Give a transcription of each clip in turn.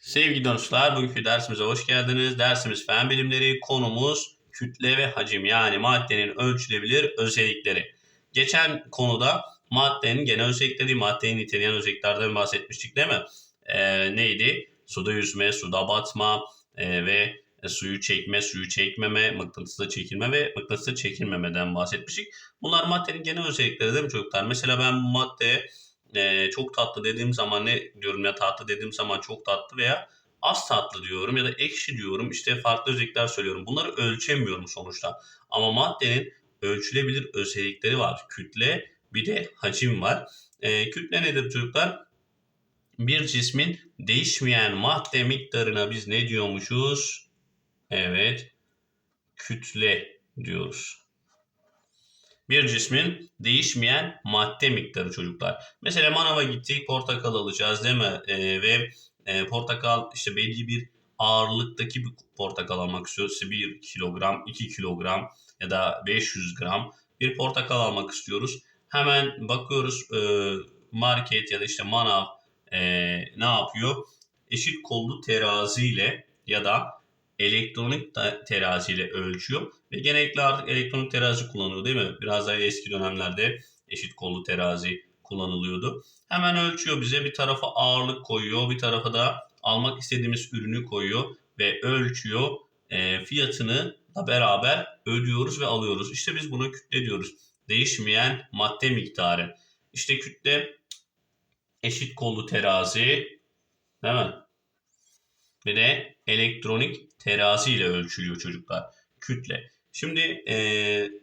Sevgili dostlar, bugünkü dersimize hoş geldiniz. Dersimiz fen bilimleri, konumuz kütle ve hacim yani maddenin ölçülebilir özellikleri. Geçen konuda maddenin genel özellikleri, maddeyi niteleyen özelliklerden bahsetmiştik değil mi? Ee, neydi? Suda yüzme, suda batma e, ve suyu çekme, suyu çekmeme, mıknatısla çekilme ve mıknatısla çekilmemeden bahsetmiştik. Bunlar maddenin genel özellikleri değil mi çocuklar? Mesela ben bu maddeye e, çok tatlı dediğim zaman ne diyorum ya tatlı dediğim zaman çok tatlı veya az tatlı diyorum ya da ekşi diyorum. İşte farklı özellikler söylüyorum. Bunları ölçemiyorum sonuçta. Ama maddenin ölçülebilir özellikleri var. Kütle bir de hacim var. E, kütle nedir çocuklar? Bir cismin değişmeyen madde miktarına biz ne diyormuşuz? Evet, kütle diyoruz. Bir cismin değişmeyen madde miktarı çocuklar. Mesela manava gittik portakal alacağız değil mi? Ee, ve e, portakal işte belli bir ağırlıktaki bir portakal almak istiyoruz. İşte 1 kilogram, 2 kilogram ya da 500 gram bir portakal almak istiyoruz. Hemen bakıyoruz e, market ya da işte manav e, ne yapıyor? Eşit kollu teraziyle ya da elektronik teraziyle ölçüyor. Ve genellikle artık elektronik terazi kullanılıyor değil mi? Biraz daha eski dönemlerde eşit kollu terazi kullanılıyordu. Hemen ölçüyor bize bir tarafa ağırlık koyuyor bir tarafa da almak istediğimiz ürünü koyuyor ve ölçüyor. E, fiyatını da beraber ödüyoruz ve alıyoruz. İşte biz buna kütle diyoruz. Değişmeyen madde miktarı. İşte kütle eşit kollu terazi değil mi? Ve de elektronik terazi ile ölçülüyor çocuklar. Kütle. Şimdi e,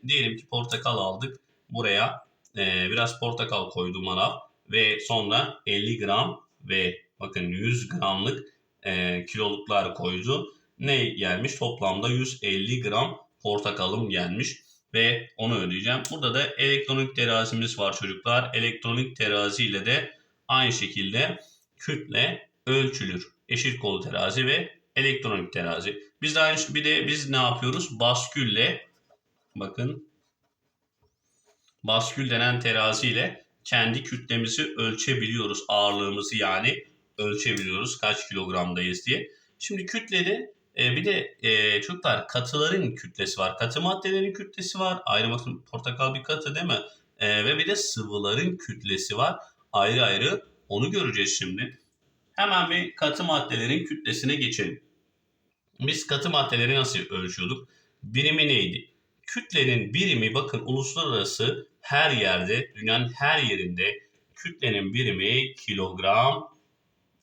diyelim ki portakal aldık. Buraya e, biraz portakal koydu manav ve sonra 50 gram ve bakın 100 gramlık e, kiloluklar koydu. Ne gelmiş? Toplamda 150 gram portakalım gelmiş ve onu ödeyeceğim. Burada da elektronik terazimiz var çocuklar. Elektronik terazi ile de aynı şekilde kütle ölçülür. Eşit kolu terazi ve elektronik terazi. Biz de aynı bir de biz ne yapıyoruz? Baskülle bakın baskül denen terazi ile kendi kütlemizi ölçebiliyoruz. Ağırlığımızı yani ölçebiliyoruz. Kaç kilogramdayız diye. Şimdi kütlede e, bir de e, çocuklar katıların kütlesi var. Katı maddelerin kütlesi var. Ayrı bakın portakal bir katı değil mi? E, ve bir de sıvıların kütlesi var. Ayrı ayrı onu göreceğiz şimdi. Hemen bir katı maddelerin kütlesine geçelim. Biz katı maddeleri nasıl ölçüyorduk? Birimi neydi? Kütlenin birimi bakın uluslararası her yerde, dünyanın her yerinde kütlenin birimi kilogram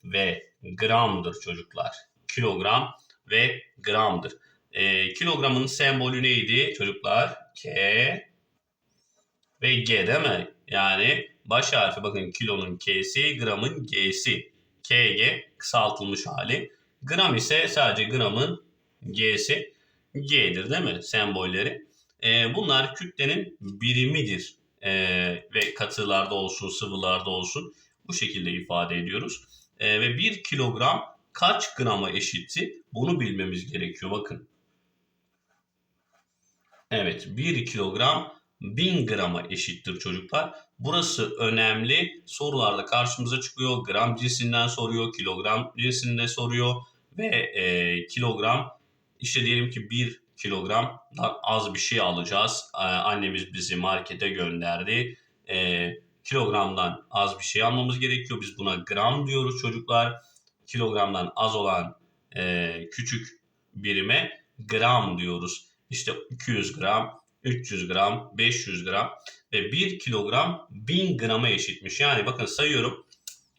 ve gramdır çocuklar. Kilogram ve gramdır. Ee, kilogramın sembolü neydi çocuklar? K ve G değil mi? Yani baş harfi bakın kilonun K'si, gramın G'si. KG kısaltılmış hali. Gram ise sadece gramın G'si. G'dir değil mi sembolleri? Ee, bunlar kütlenin birimidir. Ee, ve katılarda olsun, sıvılarda olsun bu şekilde ifade ediyoruz. Ee, ve 1 kilogram kaç grama eşitti? Bunu bilmemiz gerekiyor bakın. Evet 1 kilogram 1000 grama eşittir çocuklar. Burası önemli. Sorularda karşımıza çıkıyor. Gram cinsinden soruyor, kilogram cinsinde soruyor ve e, kilogram işte diyelim ki 1 kilogramdan az bir şey alacağız. E, annemiz bizi markete gönderdi. E, kilogramdan az bir şey almamız gerekiyor. Biz buna gram diyoruz çocuklar. Kilogramdan az olan e, küçük birime gram diyoruz. İşte 200 gram, 300 gram, 500 gram ve 1 kilogram 1000 grama eşitmiş. Yani bakın sayıyorum.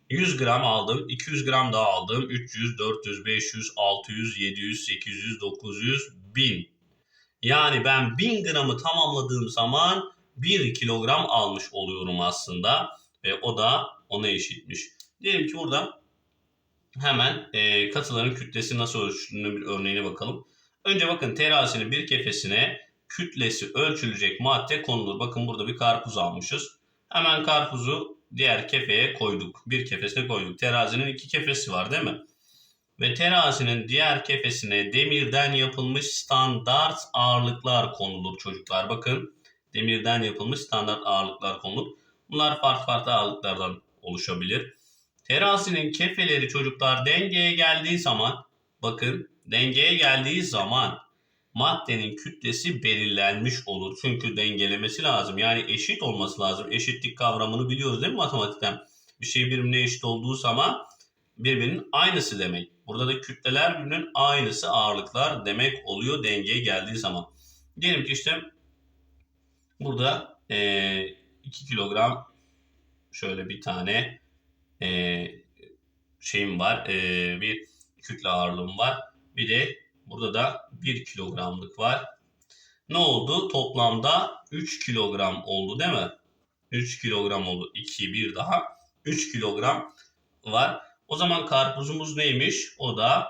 100 gram aldım, 200 gram daha aldım, 300, 400, 500, 600, 700, 800, 900, 1000. Yani ben 1000 gramı tamamladığım zaman 1 kilogram almış oluyorum aslında ve o da ona eşitmiş. Diyelim ki burada hemen e, katıların kütlesi nasıl ölçüldüğünün bir örneğine bakalım. Önce bakın terazinin bir kefesine kütlesi ölçülecek madde konulur. Bakın burada bir karpuz almışız. Hemen karpuzu diğer kefeye koyduk. Bir kefesine koyduk. Terazinin iki kefesi var değil mi? Ve terazinin diğer kefesine demirden yapılmış standart ağırlıklar konulur çocuklar. Bakın demirden yapılmış standart ağırlıklar konulur. Bunlar farklı farklı ağırlıklardan oluşabilir. Terazinin kefeleri çocuklar dengeye geldiği zaman bakın dengeye geldiği zaman maddenin kütlesi belirlenmiş olur. Çünkü dengelemesi lazım. Yani eşit olması lazım. Eşitlik kavramını biliyoruz değil mi matematikten? Bir şey birbirine eşit olduğu zaman birbirinin aynısı demek. Burada da kütleler birbirinin aynısı ağırlıklar demek oluyor dengeye geldiği zaman. Diyelim ki işte burada 2 kilogram şöyle bir tane eee şeyim var. eee, bir kütle ağırlığım var. Bir de burada da 1 kilogramlık var. Ne oldu? Toplamda 3 kilogram oldu değil mi? 3 kilogram oldu. 2 bir daha 3 kilogram var. O zaman karpuzumuz neymiş? O da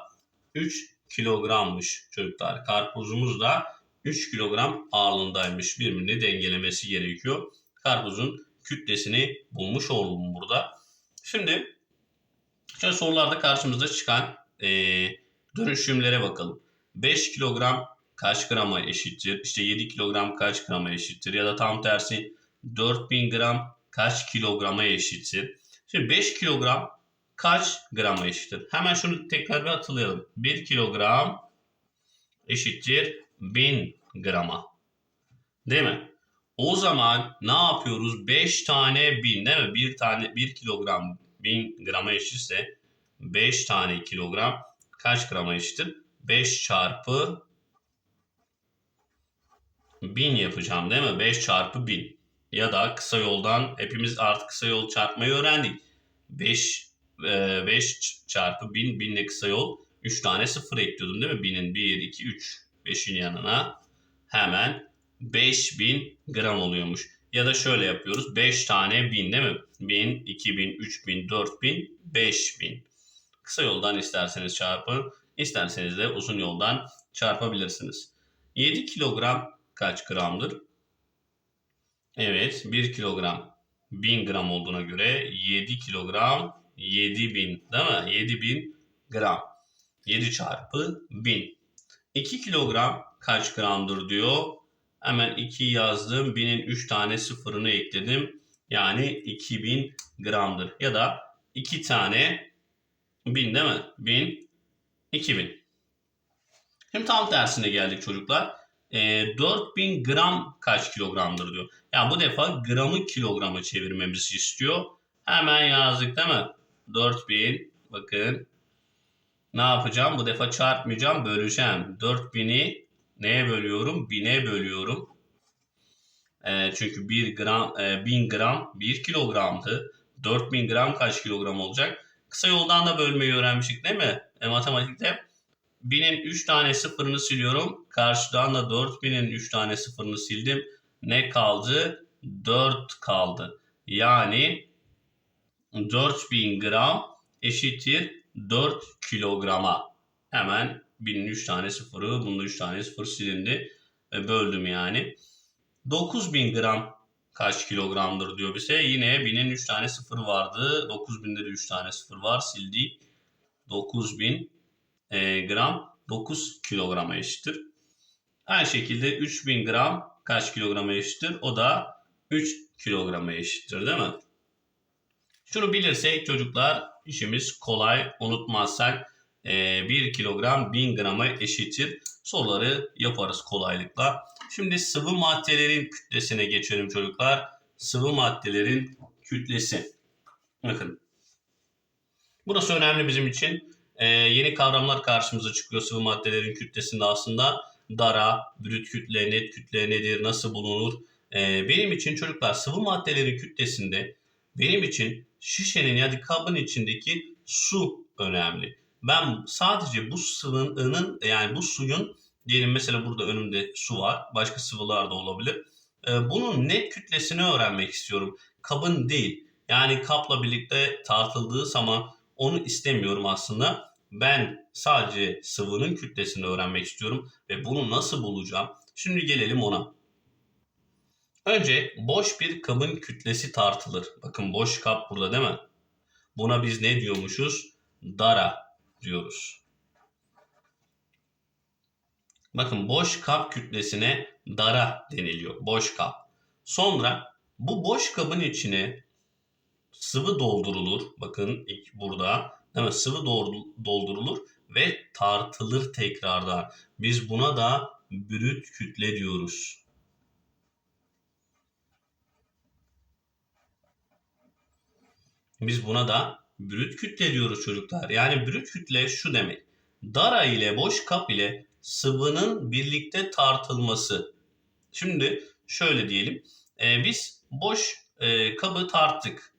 3 kilogrammış çocuklar. Karpuzumuz da 3 kilogram ağırlığındaymış. Birbirini dengelemesi gerekiyor. Karpuzun kütlesini bulmuş oldum burada. Şimdi şöyle sorularda karşımıza çıkan eee, dönüşümlere bakalım. 5 kilogram kaç grama eşittir? İşte 7 kilogram kaç grama eşittir? Ya da tam tersi 4000 gram kaç kilograma eşittir? Şimdi 5 kilogram kaç grama eşittir? Hemen şunu tekrar bir hatırlayalım. 1 kilogram eşittir 1000 grama. Değil mi? O zaman ne yapıyoruz? 5 tane 1000 değil mi? 1 tane 1 kilogram 1000 grama eşitse 5 tane kilogram kaç grama eşittir? 5 çarpı 1000 yapacağım değil mi? 5 çarpı 1000. Ya da kısa yoldan hepimiz artık kısa yol çarpmayı öğrendik. 5 5 çarpı 1000 1000 ile kısa yol 3 tane sıfır ekliyordum değil mi? 1000'in 1 2 3 5'in yanına hemen 5000 gram oluyormuş. Ya da şöyle yapıyoruz. 5 tane 1000 değil mi? 1000, 2000, 3000, 4000, 5000. Kısa yoldan isterseniz çarpın. İsterseniz de uzun yoldan çarpabilirsiniz. 7 kilogram kaç gramdır? Evet 1 kilogram 1000 gram olduğuna göre 7 kilogram 7000 değil mi? 7000 gram. 7 çarpı 1000. 2 kilogram kaç gramdır diyor. Hemen 2 yazdım. 1000'in 3 tane sıfırını ekledim. Yani 2000 gramdır. Ya da 2 tane 1000 değil mi? 1000, 2000. Şimdi tam tersine geldik çocuklar. E, 4000 gram kaç kilogramdır diyor. Yani bu defa gramı kilograma çevirmemizi istiyor. Hemen yazdık değil mi? 4000 bakın ne yapacağım? Bu defa çarpmayacağım, böleceğim. 4000'i neye bölüyorum? 1000'e bölüyorum. E, çünkü 1 gram, e, 1000 gram 1 kilogramdı. 4000 gram kaç kilogram olacak? Kısa yoldan da bölmeyi öğrenmiştik değil mi? E, matematikte 1000'in 3 tane sıfırını siliyorum. Karşıdan da 4000'in 3 tane sıfırını sildim. Ne kaldı? 4 kaldı. Yani 4000 gram eşittir 4 kilograma. Hemen 1000'in 3 tane sıfırı, bunun 3 tane sıfır silindi. Ve böldüm yani. 9000 gram kaç kilogramdır diyor bize. Yine 1000'in 3 tane sıfır vardı. 9000'de de 3 tane sıfır var. Sildik. 9000 e, gram 9 kilograma eşittir. Aynı şekilde 3000 gram kaç kilograma eşittir? O da 3 kilograma eşittir değil mi? Şunu bilirsek çocuklar işimiz kolay. Unutmazsak e, 1 kilogram 1000 grama eşittir. Soruları yaparız kolaylıkla. Şimdi sıvı maddelerin kütlesine geçelim çocuklar. Sıvı maddelerin kütlesi. Bakın. Burası önemli bizim için. Ee, yeni kavramlar karşımıza çıkıyor sıvı maddelerin kütlesinde aslında. Dara, brüt kütle, net kütle nedir, nasıl bulunur? Ee, benim için çocuklar sıvı maddelerin kütlesinde benim için şişenin ya da kabın içindeki su önemli. Ben sadece bu sıvının yani bu suyun diyelim mesela burada önümde su var. Başka sıvılar da olabilir. Ee, bunun net kütlesini öğrenmek istiyorum. Kabın değil. Yani kapla birlikte tartıldığı zaman onu istemiyorum aslında. Ben sadece sıvının kütlesini öğrenmek istiyorum ve bunu nasıl bulacağım? Şimdi gelelim ona. Önce boş bir kabın kütlesi tartılır. Bakın boş kap burada değil mi? Buna biz ne diyormuşuz? Dara diyoruz. Bakın boş kap kütlesine dara deniliyor. Boş kap. Sonra bu boş kabın içine sıvı doldurulur. Bakın ilk burada değil mi? Sıvı doldurulur ve tartılır tekrardan. Biz buna da brüt kütle diyoruz. Biz buna da brüt kütle diyoruz çocuklar. Yani brüt kütle şu demek. Dara ile boş kap ile sıvının birlikte tartılması. Şimdi şöyle diyelim. Ee, biz boş e, kabı tarttık.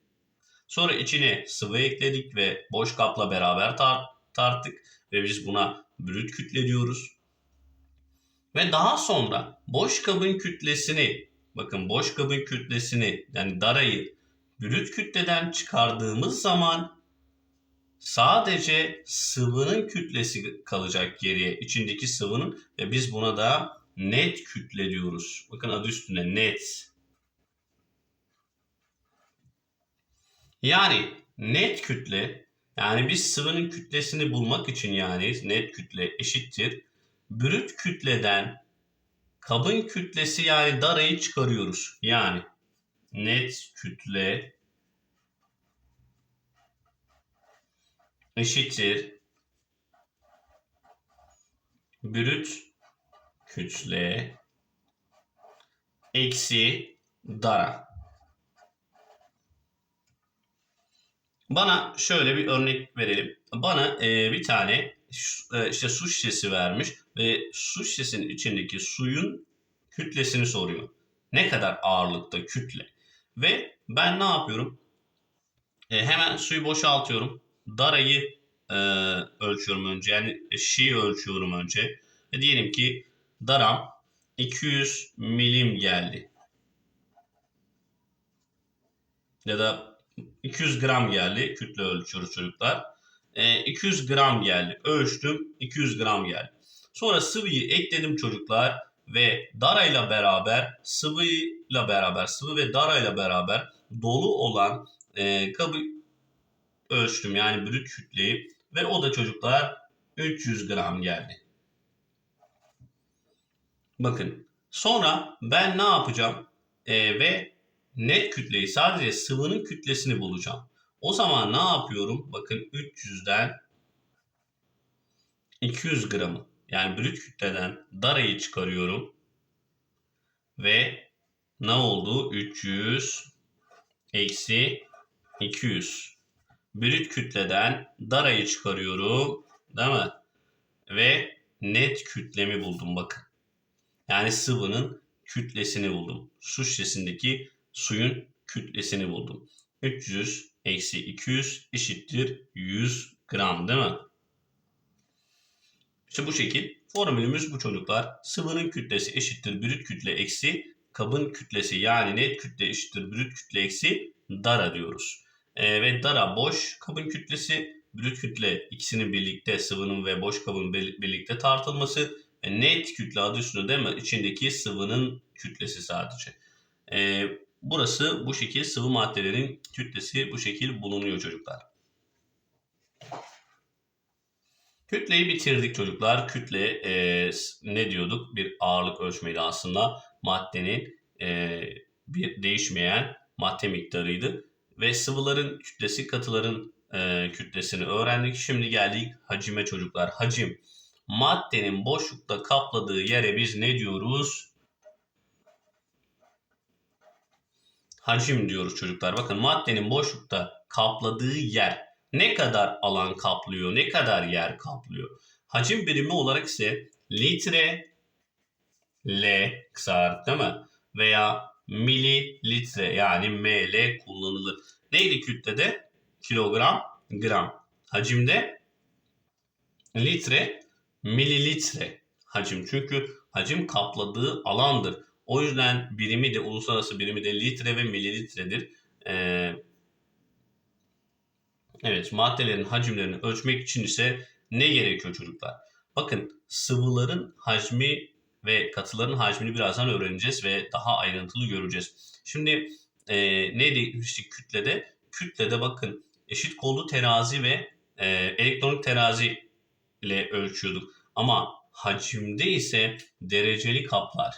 Sonra içine sıvı ekledik ve boş kapla beraber tar- tarttık. Ve biz buna brüt kütle diyoruz. Ve daha sonra boş kabın kütlesini, bakın boş kabın kütlesini yani darayı brüt kütleden çıkardığımız zaman sadece sıvının kütlesi kalacak geriye. içindeki sıvının ve biz buna da net kütle diyoruz. Bakın adı üstünde net. Yani net kütle yani biz sıvının kütlesini bulmak için yani net kütle eşittir. Brüt kütleden kabın kütlesi yani darayı çıkarıyoruz. Yani net kütle eşittir brüt kütle eksi dara. Bana şöyle bir örnek verelim. Bana e, bir tane e, işte su şişesi vermiş ve su şişesinin içindeki suyun kütlesini soruyor. Ne kadar ağırlıkta kütle? Ve ben ne yapıyorum? E, hemen suyu boşaltıyorum. Darayı e, ölçüyorum önce. Yani şi'i ölçüyorum önce. E, diyelim ki daram 200 milim geldi. Ya da 200 gram geldi. Kütle ölçüyoruz çocuklar. E, 200 gram geldi. Ölçtüm 200 gram geldi. Sonra sıvıyı ekledim çocuklar ve darayla beraber sıvıyla beraber sıvı ve darayla beraber dolu olan e, kabı ölçtüm yani brüt kütleyi ve o da çocuklar 300 gram geldi. Bakın sonra ben ne yapacağım E, ve net kütleyi sadece sıvının kütlesini bulacağım. O zaman ne yapıyorum? Bakın 300'den 200 gramı yani brüt kütleden darayı çıkarıyorum. Ve ne oldu? 300 eksi 200. Brüt kütleden darayı çıkarıyorum. Değil mi? Ve net kütlemi buldum bakın. Yani sıvının kütlesini buldum. Su şişesindeki suyun kütlesini buldum. 300 eksi 200 eşittir 100 gram değil mi? İşte bu şekil formülümüz bu çocuklar. Sıvının kütlesi eşittir brüt kütle eksi kabın kütlesi yani net kütle eşittir brüt kütle eksi dara diyoruz. Ee, ve dara boş kabın kütlesi brüt kütle ikisinin birlikte sıvının ve boş kabın bir- birlikte tartılması e, net kütle adı üstünde değil mi? İçindeki sıvının kütlesi sadece. Ee, burası bu şekil sıvı maddelerin kütlesi bu şekil bulunuyor çocuklar. Kütleyi bitirdik çocuklar. Kütle e, ne diyorduk? Bir ağırlık ölçmeydi aslında. Maddenin e, bir değişmeyen madde miktarıydı. Ve sıvıların kütlesi, katıların e, kütlesini öğrendik. Şimdi geldik hacime çocuklar. Hacim. Maddenin boşlukta kapladığı yere biz ne diyoruz? Hacim diyoruz çocuklar. Bakın maddenin boşlukta kapladığı yer ne kadar alan kaplıyor, ne kadar yer kaplıyor. Hacim birimi olarak ise litre, L kısa harf değil mi? Veya mililitre yani ml kullanılır. Neydi kütlede? Kilogram, gram. Hacimde litre, mililitre hacim. Çünkü hacim kapladığı alandır. O yüzden birimi de uluslararası birimi de litre ve mililitredir. Ee, evet maddelerin hacimlerini ölçmek için ise ne gerekiyor çocuklar? Bakın sıvıların hacmi ve katıların hacmini birazdan öğreneceğiz ve daha ayrıntılı göreceğiz. Şimdi e, ne demiştik kütlede? Kütlede bakın eşit kollu terazi ve e, elektronik terazi ile ölçüyorduk. Ama hacimde ise dereceli kaplar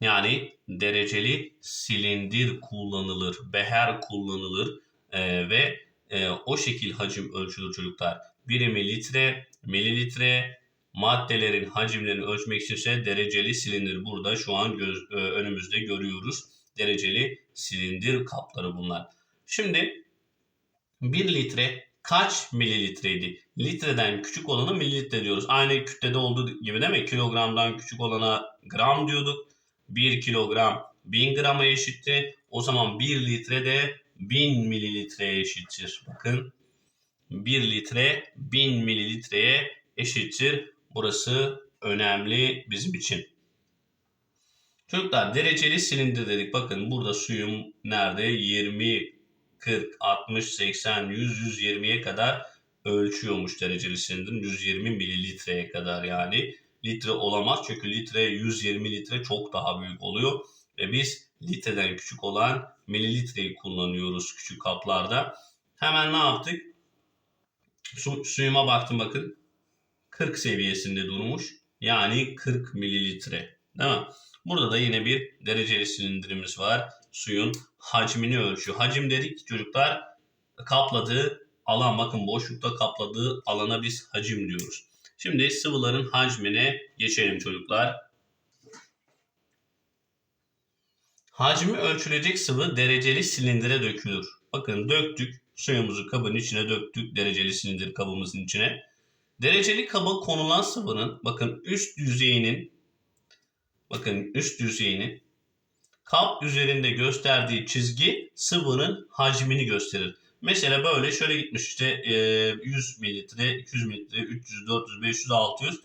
Yani dereceli silindir kullanılır, beher kullanılır e, ve e, o şekil hacim ölçülür çocuklar. Birimi litre, mililitre, maddelerin hacimlerini ölçmek için ise dereceli silindir. Burada şu an göz, e, önümüzde görüyoruz. Dereceli silindir kapları bunlar. Şimdi 1 litre kaç mililitreydi? Litreden küçük olanı mililitre diyoruz. Aynı kütlede olduğu gibi değil mi? Kilogramdan küçük olana gram diyorduk. 1 kilogram 1000 grama eşitti. O zaman 1 litre de 1000 mililitreye eşittir. Bakın 1 litre 1000 mililitreye eşittir. Burası önemli bizim için. Çocuklar dereceli silindir dedik. Bakın burada suyum nerede? 20, 40, 60, 80, 100, 120'ye kadar ölçüyormuş dereceli silindirin. 120 mililitreye kadar yani. Litre olamaz çünkü litre 120 litre çok daha büyük oluyor. Ve biz litreden küçük olan mililitreyi kullanıyoruz küçük kaplarda. Hemen ne yaptık? Su, suyuma baktım bakın. 40 seviyesinde durmuş. Yani 40 mililitre. Değil mi? Burada da yine bir dereceli silindirimiz var. Suyun hacmini ölçüyor. Hacim dedik çocuklar kapladığı alan bakın boşlukta kapladığı alana biz hacim diyoruz. Şimdi sıvıların hacmine geçelim çocuklar. Hacmi ölçülecek sıvı dereceli silindire dökülür. Bakın döktük suyumuzu kabın içine döktük dereceli silindir kabımızın içine. Dereceli kaba konulan sıvının bakın üst yüzeyinin bakın üst yüzeyinin kap üzerinde gösterdiği çizgi sıvının hacmini gösterir. Mesela böyle şöyle gitmiş işte 100 mililitre, 200 mililitre, 300, 400, 500, 600.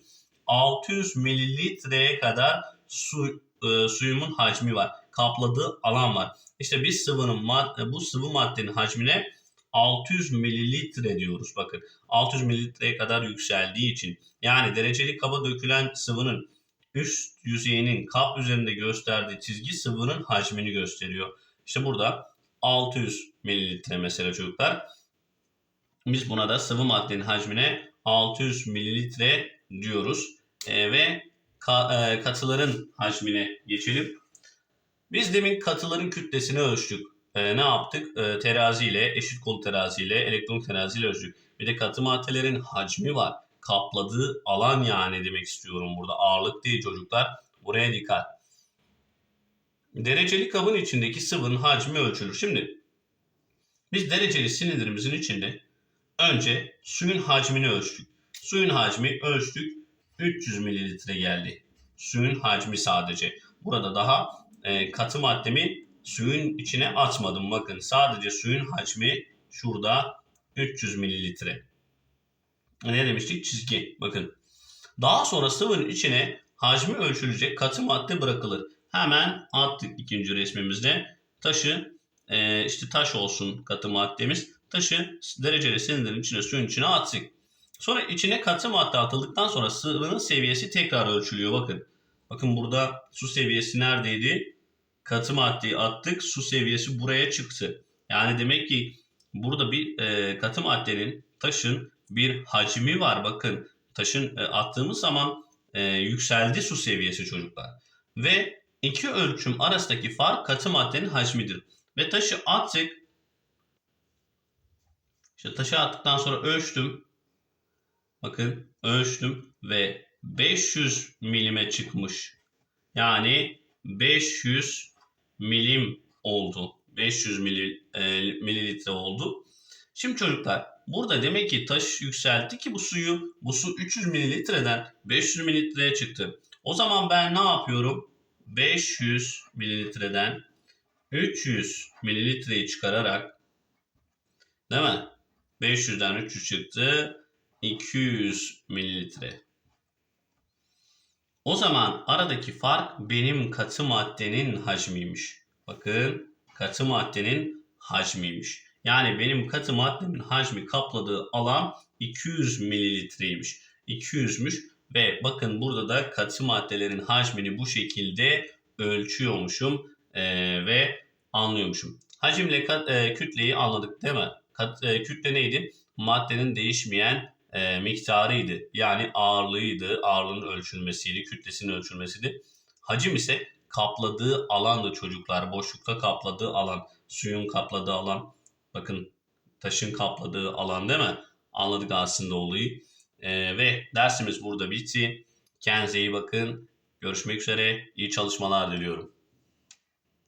600 mililitreye kadar su, e, suyumun hacmi var. Kapladığı alan var. İşte biz sıvının bu sıvı maddenin hacmine 600 mililitre diyoruz. Bakın 600 mililitreye kadar yükseldiği için yani dereceli kaba dökülen sıvının üst yüzeyinin kap üzerinde gösterdiği çizgi sıvının hacmini gösteriyor. İşte burada 600 mililitre mesela çocuklar. Biz buna da sıvı maddenin hacmine 600 mililitre diyoruz. E, ve ka, e, katıların hacmine geçelim. Biz demin katıların kütlesini ölçtük. E, ne yaptık? E, teraziyle, eşit kol teraziyle, elektron teraziyle ölçtük. Bir de katı maddelerin hacmi var. Kapladığı alan yani demek istiyorum burada. Ağırlık değil çocuklar. Buraya dikkat. Dereceli kabın içindeki sıvının hacmi ölçülür. Şimdi biz dereceli silindirimizin içinde önce suyun hacmini ölçtük. Suyun hacmi ölçtük 300 mililitre geldi. Suyun hacmi sadece. Burada daha e, katı maddemi suyun içine atmadım. Bakın sadece suyun hacmi şurada 300 mililitre. Ne demiştik? Çizgi. Bakın. Daha sonra sıvının içine hacmi ölçülecek katı madde bırakılır. Hemen attık ikinci resmimizde. Taşı e, işte taş olsun katı maddemiz. Taşı dereceli silindirin içine suyun içine attık. Sonra içine katı madde atıldıktan sonra sıvının seviyesi tekrar ölçülüyor. Bakın. Bakın burada su seviyesi neredeydi? Katı maddeyi attık. Su seviyesi buraya çıktı. Yani demek ki burada bir e, katı maddenin taşın bir hacmi var. Bakın taşın e, attığımız zaman e, yükseldi su seviyesi çocuklar. Ve iki ölçüm arasındaki fark katı maddenin hacmidir. Ve taşı attık. İşte taşı attıktan sonra ölçtüm. Bakın ölçtüm ve 500 milime çıkmış. Yani 500 milim oldu. 500 mili, e, mililitre oldu. Şimdi çocuklar burada demek ki taş yükseltti ki bu suyu bu su 300 mililitreden 500 mililitreye çıktı. O zaman ben ne yapıyorum? 500 mililitreden 300 mililitreyi çıkararak değil mi? 500'den 300 çıktı. 200 mililitre. O zaman aradaki fark benim katı maddenin hacmiymiş. Bakın katı maddenin hacmiymiş. Yani benim katı maddenin hacmi kapladığı alan 200 mililitreymiş. 200'müş ve bakın burada da katı maddelerin hacmini bu şekilde ölçüyormuşum e, ve anlıyormuşum. Hacimle kat, e, kütleyi anladık değil mi? Kat, e, kütle neydi? Maddenin değişmeyen e, miktarıydı. Yani ağırlığıydı, ağırlığın ölçülmesiydi, kütlesinin ölçülmesiydi. Hacim ise kapladığı alandı çocuklar. Boşlukta kapladığı alan, suyun kapladığı alan. Bakın taşın kapladığı alan değil mi? Anladık aslında olayı. Ee, ve dersimiz burada bitti. Kendinize iyi bakın. Görüşmek üzere. İyi çalışmalar diliyorum.